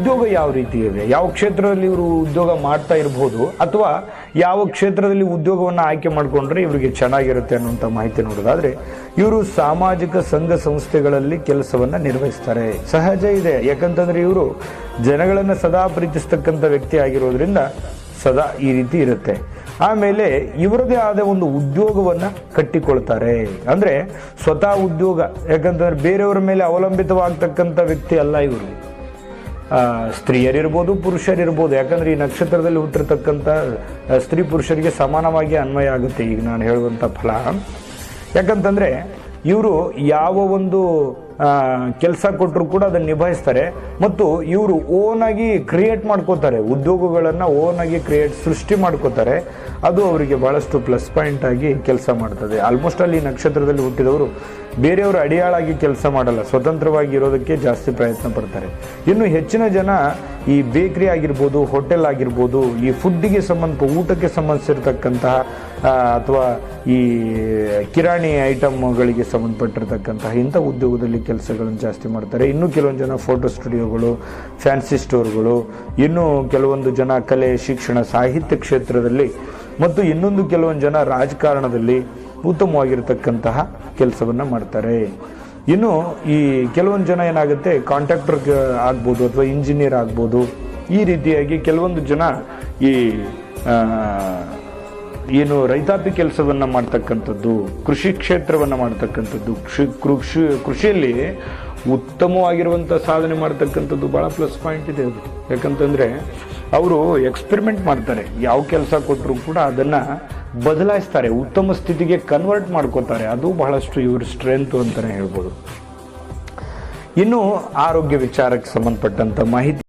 ಉದ್ಯೋಗ ಯಾವ ರೀತಿ ಇದೆ? ಯಾವ ಕ್ಷೇತ್ರದಲ್ಲಿ ಇವರು ಉದ್ಯೋಗ ಮಾಡ್ತಾ ಇರಬಹುದು ಅಥವಾ ಯಾವ ಕ್ಷೇತ್ರದಲ್ಲಿ ಉದ್ಯೋಗವನ್ನು ಆಯ್ಕೆ ಮಾಡಿಕೊಂಡ್ರೆ ಇವರಿಗೆ ಚೆನ್ನಾಗಿರುತ್ತೆ ಅನ್ನುವಂಥ ಮಾಹಿತಿ ನೋಡೋದಾದ್ರೆ, ಇವರು ಸಾಮಾಜಿಕ ಸಂಘ ಸಂಸ್ಥೆಗಳಲ್ಲಿ ಕೆಲಸವನ್ನ ನಿರ್ವಹಿಸ್ತಾರೆ. ಸಹಜ ಇದೆ. ಯಾಕಂತಂದ್ರೆ ಇವರು ಜನಗಳನ್ನ ಸದಾ ಪ್ರೀತಿಸ್ತಕ್ಕಂಥ ವ್ಯಕ್ತಿ ಆಗಿರೋದ್ರಿಂದ ಸದಾ ಈ ರೀತಿ ಇರುತ್ತೆ. ಆಮೇಲೆ ಇವರದೇ ಆದ ಒಂದು ಉದ್ಯೋಗವನ್ನ ಕಟ್ಟಿಕೊಳ್ತಾರೆ. ಅಂದ್ರೆ ಸ್ವತಃ ಉದ್ಯೋಗ. ಯಾಕಂತಂದ್ರೆ ಬೇರೆಯವರ ಮೇಲೆ ಅವಲಂಬಿತವಾಗ್ತಕ್ಕಂಥ ವ್ಯಕ್ತಿ ಅಲ್ಲ ಇವರು. ಸ್ತ್ರೀಯರಿರ್ಬೋದು, ಪುರುಷರಿರ್ಬೋದು. ಯಾಕಂದರೆ ಈ ನಕ್ಷತ್ರದಲ್ಲಿ ಹುಟ್ಟಿರ್ತಕ್ಕಂಥ ಸ್ತ್ರೀ ಪುರುಷರಿಗೆ ಸಮಾನವಾಗಿ ಅನ್ವಯ ಆಗುತ್ತೆ. ಈಗ ನಾನು ಹೇಳುವಂಥ ಫಲ. ಯಾಕಂತಂದರೆ ಇವರು ಯಾವ ಒಂದು ಕೆಲಸ ಕೊಟ್ಟರು ಕೂಡ ಅದನ್ನು ನಿಭಾಯಿಸ್ತಾರೆ. ಮತ್ತು ಇವರು ಓನಾಗಿ ಕ್ರಿಯೇಟ್ ಮಾಡ್ಕೋತಾರೆ. ಉದ್ಯೋಗಗಳನ್ನು ಓನಾಗಿ ಕ್ರಿಯೇಟ್ ಸೃಷ್ಟಿ ಮಾಡ್ಕೋತಾರೆ. ಅದು ಅವರಿಗೆ ಭಾಳಷ್ಟು ಪ್ಲಸ್ ಪಾಯಿಂಟ್ ಆಗಿ ಕೆಲಸ ಮಾಡ್ತದೆ. ಆಲ್ಮೋಸ್ಟ್ ಅಲ್ಲಿ ನಕ್ಷತ್ರದಲ್ಲಿ ಹುಟ್ಟಿದವರು ಬೇರೆಯವರು ಅಡಿಯಾಳಾಗಿ ಕೆಲಸ ಮಾಡಲ್ಲ. ಸ್ವತಂತ್ರವಾಗಿ ಇರೋದಕ್ಕೆ ಜಾಸ್ತಿ ಪ್ರಯತ್ನ ಪಡ್ತಾರೆ. ಇನ್ನು ಹೆಚ್ಚಿನ ಜನ ಈ ಬೇಕರಿ ಆಗಿರ್ಬೋದು ಹೋಟೆಲ್ ಆಗಿರ್ಬೋದು, ಈ ಫುಡ್ಡಿಗೆ ಸಂಬಂಧ, ಊಟಕ್ಕೆ ಸಂಬಂಧಿಸಿರ್ತಕ್ಕಂತಹ ಅಥವಾ ಈ ಕಿರಾಣಿ ಐಟಮ್ಗಳಿಗೆ ಸಂಬಂಧಪಟ್ಟಿರ್ತಕ್ಕಂತಹ ಇಂಥ ಉದ್ಯೋಗದಲ್ಲಿ ಕೆಲಸಗಳನ್ನು ಜಾಸ್ತಿ ಮಾಡ್ತಾರೆ. ಇನ್ನೂ ಕೆಲವೊಂದು ಜನ ಫೋಟೋ ಸ್ಟುಡಿಯೋಗಳು ಫ್ಯಾನ್ಸಿ ಸ್ಟೋರ್ಗಳು ಇನ್ನೂ ಕೆಲವೊಂದು ಜನ ಕಲೆ, ಶಿಕ್ಷಣ, ಸಾಹಿತ್ಯ ಕ್ಷೇತ್ರದಲ್ಲಿ ಮತ್ತು ಇನ್ನೊಂದು ಕೆಲವೊಂದು ಜನ ರಾಜಕಾರಣದಲ್ಲಿ ಉತ್ತಮವಾಗಿರ್ತಕ್ಕಂತಹ ಕೆಲಸವನ್ನು ಮಾಡ್ತಾರೆ. ಇನ್ನು ಈ ಕೆಲವೊಂದು ಜನ ಏನಾಗುತ್ತೆ ಕಾಂಟ್ರಾಕ್ಟರ್ ಆಗ್ಬೋದು ಅಥವಾ ಇಂಜಿನಿಯರ್ ಆಗ್ಬೋದು, ಈ ರೀತಿಯಾಗಿ ಕೆಲವೊಂದು ಜನ ಈ ಏನು ರೈತಾಪಿ ಕೆಲಸವನ್ನ ಮಾಡ್ತಕ್ಕಂಥದ್ದು, ಕೃಷಿ ಕ್ಷೇತ್ರವನ್ನ ಮಾಡ್ತಕ್ಕಂಥದ್ದು, ಕೃಷಿ ಕೃಷಿ, ಕೃಷಿಯಲ್ಲಿ ಉತ್ತಮವಾಗಿರುವಂಥ ಸಾಧನೆ ಮಾಡ್ತಕ್ಕಂಥದ್ದು ಬಹಳ ಪ್ಲಸ್ ಪಾಯಿಂಟ್ ಇದೆ ಅದು. ಯಾಕಂತಂದ್ರೆ ಅವರು ಎಕ್ಸ್ಪೆರಿಮೆಂಟ್ ಮಾಡ್ತಾರೆ. ಯಾವ ಕೆಲಸ ಕೊಟ್ಟರು ಕೂಡ ಅದನ್ನ ಬದಲಾಯಿಸ್ತಾರೆ. ಉತ್ತಮ ಸ್ಥಿತಿಗೆ ಕನ್ವರ್ಟ್ ಮಾಡ್ಕೋತಾರೆ. ಅದು ಬಹಳಷ್ಟು ಇವ್ರ ಸ್ಟ್ರೆಂತ್ ಅಂತಾನೆ ಹೇಳ್ಬೋದು. ಇನ್ನು ಆರೋಗ್ಯ ವಿಚಾರಕ್ಕೆ ಸಂಬಂಧಪಟ್ಟಂತ ಮಾಹಿತಿ